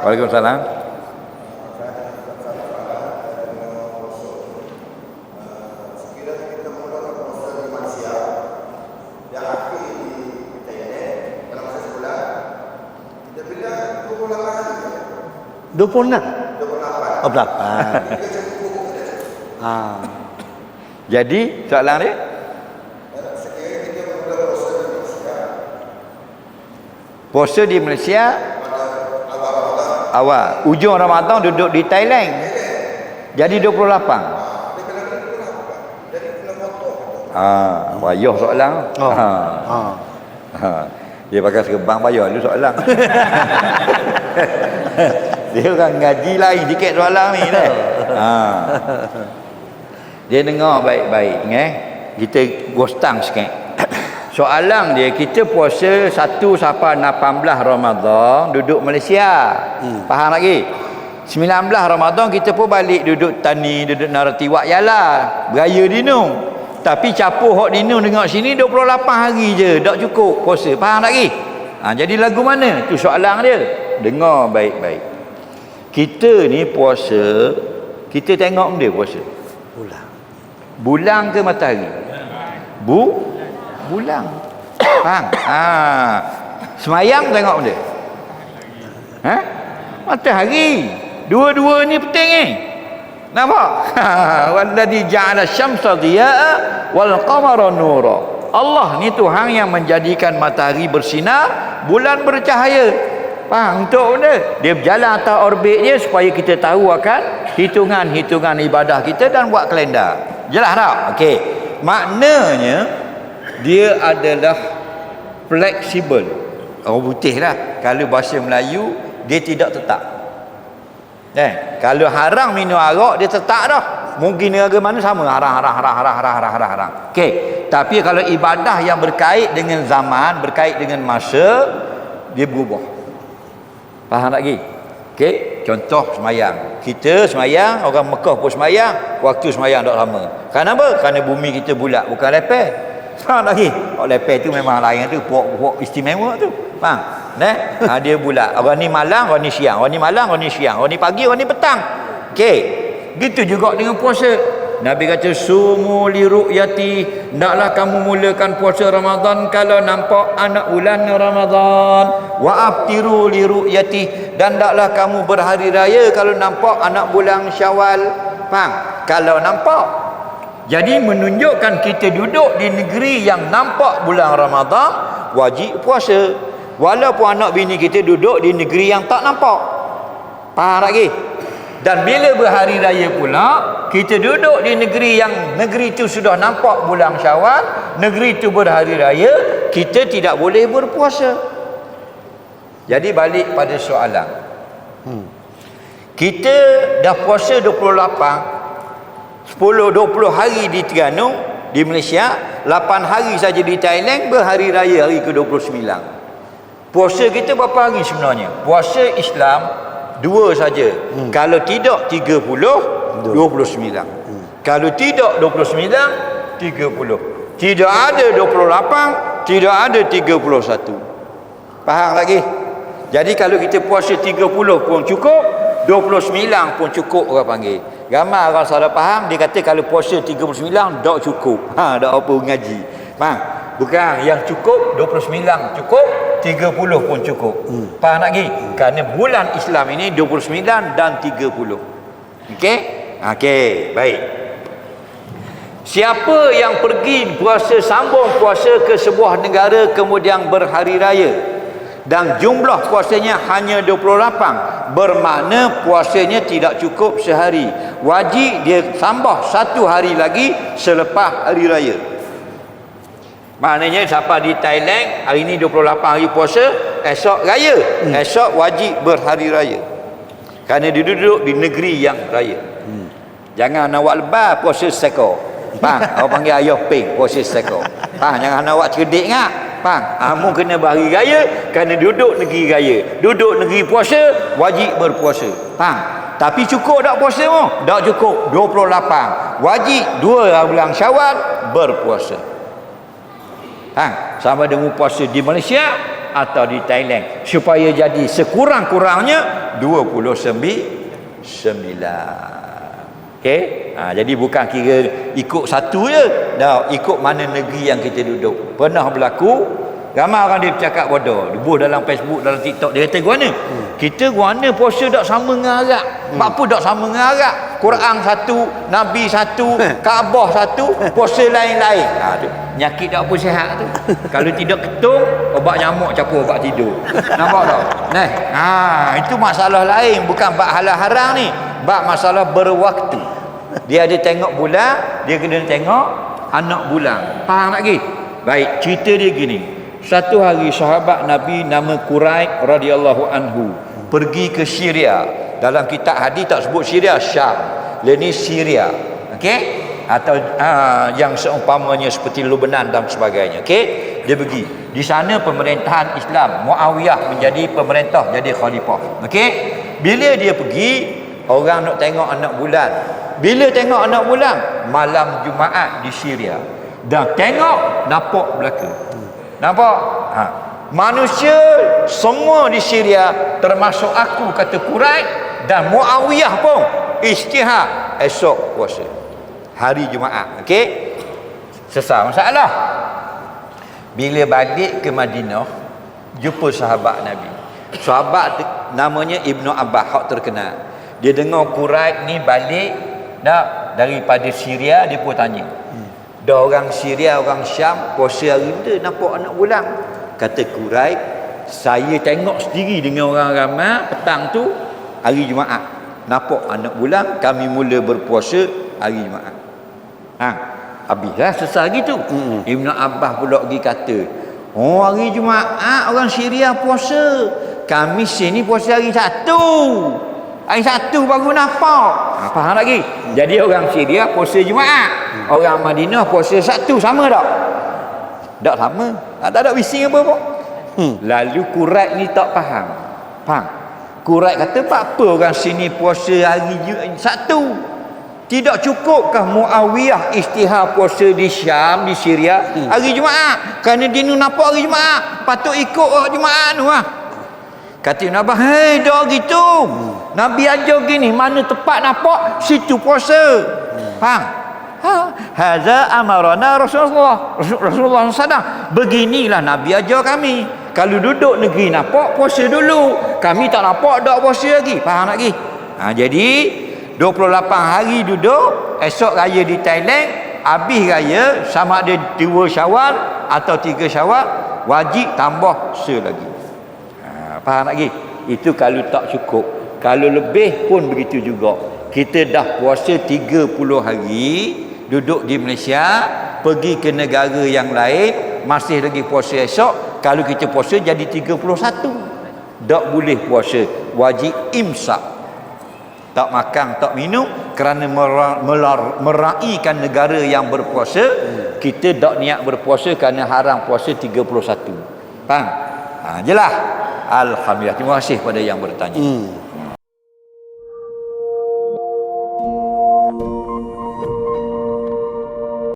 Waalaikumsalam. Dua puluh enam. Oh berapa? Ah. Jadi soalan dia Puasa di Malaysia awal ujung Ramadan duduk di Thailand. Jadi 28. Ah, payah soalan. Oh. Ha. Ah. Ha. Dia pakai serban payah dulu soalan. Dia orang ngaji lain sikit soalan ni dah. Ha. Dia dengar baik-baik eh. Kita gostang sikit. Soalan dia kita puasa 1 sampai 18 Ramadan duduk Malaysia. Hmm. Faham lagi? 19 Ramadan kita pun balik duduk Tani, duduk Naratiwak yalah. Beraya dinu. Tapi campur hok dinu dengan sini 28 hari je. Tak cukup puasa. Faham lagi? Ha, jadi lagu mana? Tu soalan dia. Dengar baik-baik. Kita ni puasa, kita tengok benda puasa. Bulan. Bulan ke matahari? Bu bulan. Faham? Ha. Semayang tengok benda. Ha? Matahari. Dua-dua ni penting ni. Nampak? Walladhi ja'ala syamsa dhiya'a wal qamara nura. Allah ni Tuhan yang menjadikan matahari bersinar, bulan bercahaya. Faham untuk benda? Dia berjalan atas orbit dia supaya kita tahu akan hitungan-hitungan ibadah kita dan buat kalendar. Jelas tak? Okey. Maknanya dia adalah fleksibel. Orang putih lah. Kalau bahasa Melayu dia tidak tetap. Eh, kalau haram minum arak dia tetap dah. Mungkin negara mana sama haram haram haram haram haram haram haram. haram. Okey. Tapi kalau ibadah yang berkait dengan zaman, berkait dengan masa, dia berubah. Faham lagi? Okey, contoh semayang. Kita semayang, orang Mekah pun semayang, waktu semayang tak lama. Kenapa? Kerana bumi kita bulat, bukan lepeh. Faham lagi? Kalau lepeh tu memang lain tu, puak-puak istimewa tu. Faham? Nah, ha, dia bulat. Orang ni malam, orang ni siang. Orang ni malam, orang ni siang. Orang ni pagi, orang ni petang. Okey. Gitu juga dengan puasa. Nabi kata sumu li ru'yati ndaklah kamu mulakan puasa Ramadan kalau nampak anak bulan Ramadan wa aftiru li ru'yati dan ndaklah kamu berhari raya kalau nampak anak bulan Syawal faham kalau nampak jadi menunjukkan kita duduk di negeri yang nampak bulan Ramadan wajib puasa walaupun anak bini kita duduk di negeri yang tak nampak faham lagi dan bila berhari raya pula kita duduk di negeri yang negeri itu sudah nampak bulan Syawal, negeri itu berhari raya, kita tidak boleh berpuasa. Jadi balik pada soalan. Hmm. Kita dah puasa 28 10 20 hari di Terengganu di Malaysia, 8 hari saja di Thailand berhari raya hari ke-29. Puasa kita berapa hari sebenarnya? Puasa Islam dua saja hmm. kalau tidak 30 29 hmm. kalau tidak 29 30 tidak ada 28 tidak ada 31 faham lagi jadi kalau kita puasa 30 pun cukup 29 pun cukup orang panggil ramai orang salah faham dia kata kalau puasa 39 tak cukup ha tak apa ngaji faham bukan yang cukup 29 cukup 30 pun cukup. Hmm. Faham lagi? Hmm. Kerana bulan Islam ini 29 dan 30. Okey? Okey, baik. Siapa yang pergi puasa sambung puasa ke sebuah negara kemudian berhari raya dan jumlah puasanya hanya 28 bermakna puasanya tidak cukup sehari wajib dia tambah satu hari lagi selepas hari raya Maknanya siapa di Thailand hari ini 28 hari puasa, esok raya. Hmm. Esok wajib berhari raya. Kerana dia duduk di negeri yang raya. Hmm. Jangan nak buat lebar puasa sekor. Faham? Orang panggil ayah ping puasa sekor. Faham? Jangan nak buat cerdik ngak. Faham? Kamu kena berhari raya kerana duduk negeri raya. Duduk negeri puasa, wajib berpuasa. Faham? Tapi cukup tak puasa mu? Tak cukup. 28. Wajib dua bulan syawal berpuasa. Ha, sama dengan puasa di Malaysia atau di Thailand supaya jadi sekurang-kurangnya 29 okey ha, jadi bukan kira ikut satu je dah ikut mana negeri yang kita duduk pernah berlaku Ramai orang dia bercakap bodoh. Dia buh dalam Facebook, dalam TikTok. Dia kata, guana. Hmm. Kita guana puasa tak sama dengan Arab. Hmm. Apa tak sama dengan Arab? Quran satu, Nabi satu, Kaabah satu, puasa lain-lain. Ha, tu. Nyakit tak apa sihat tu. Kalau tidak ketung, obat nyamuk campur obat tidur. Nampak tak? Nah, ha, itu masalah lain. Bukan bak halal haram ni. Bak masalah berwaktu. Dia ada tengok bulan, dia kena tengok anak bulan. Faham tak lagi? Baik, cerita dia gini. Satu hari sahabat Nabi nama Quraib radhiyallahu anhu pergi ke Syria. Dalam kitab hadis tak sebut Syria, Syam. Ini Syria. Okey? Atau uh, yang seumpamanya seperti Lebanon dan sebagainya. Okey? Dia pergi. Di sana pemerintahan Islam Muawiyah menjadi pemerintah, jadi khalifah. Okey? Bila dia pergi, orang nak tengok anak bulan. Bila tengok anak bulan, malam Jumaat di Syria. Dan tengok nampak belaka. Nampak? Ha. Manusia semua di Syria termasuk aku kata Quraisy dan Muawiyah pun istihad esok puasa. Hari Jumaat. Okey? Sesal masalah. Bila balik ke Madinah jumpa sahabat Nabi. Sahabat namanya Ibnu Abbas hak terkenal. Dia dengar Quraisy ni balik dah daripada Syria dia pun tanya. Dah orang Syria, orang Syam puasa hari tu nampak anak bulan. Kata Quraib, saya tengok sendiri dengan orang ramai petang tu hari Jumaat. Nampak anak bulan kami mula berpuasa hari Jumaat. Ha, habislah selesai gitu. Hmm. Ibn Abbas pula pergi kata, "Oh, hari Jumaat orang Syria puasa. Kami sini puasa hari satu." Hari satu baru nampak. Ha, faham lagi? Jadi orang Syria puasa Jumaat. Orang Madinah puasa satu sama tak? Tak sama. Tak ada bising apa pun. Hmm. Lalu Kurat ni tak faham. Faham? Kurat kata apa orang sini puasa hari satu? Tidak cukupkah Muawiyah istihar puasa di Syam, di Syria hmm. hari Jumaat? Kerana dia ni nampak hari Jumaat. Patut ikut hari Jumaat tu lah. Kata Nabi, hei dah gitu. Hmm. Nabi ajar gini, mana tepat nampak, situ puasa. Faham? Ha, hadza amarana Rasulullah. Rasulullah SAW. Beginilah Nabi ajar kami. Kalau duduk negeri nampak, puasa dulu. Kami tak nampak, tak puasa lagi. Faham lagi? Ha, jadi, 28 hari duduk, esok raya di Thailand, habis raya, sama ada 2 syawal atau 3 syawal, wajib tambah selagi faham lagi itu kalau tak cukup kalau lebih pun begitu juga. Kita dah puasa 30 hari duduk di Malaysia pergi ke negara yang lain masih lagi puasa esok kalau kita puasa jadi 31 tak boleh puasa. Wajib imsak. Tak makan tak minum kerana meraihkan negara yang berpuasa. Kita tak niat berpuasa kerana haram puasa 31 faham? Ha, jelas Alhamdulillah. Terima kasih pada yang bertanya. Hmm.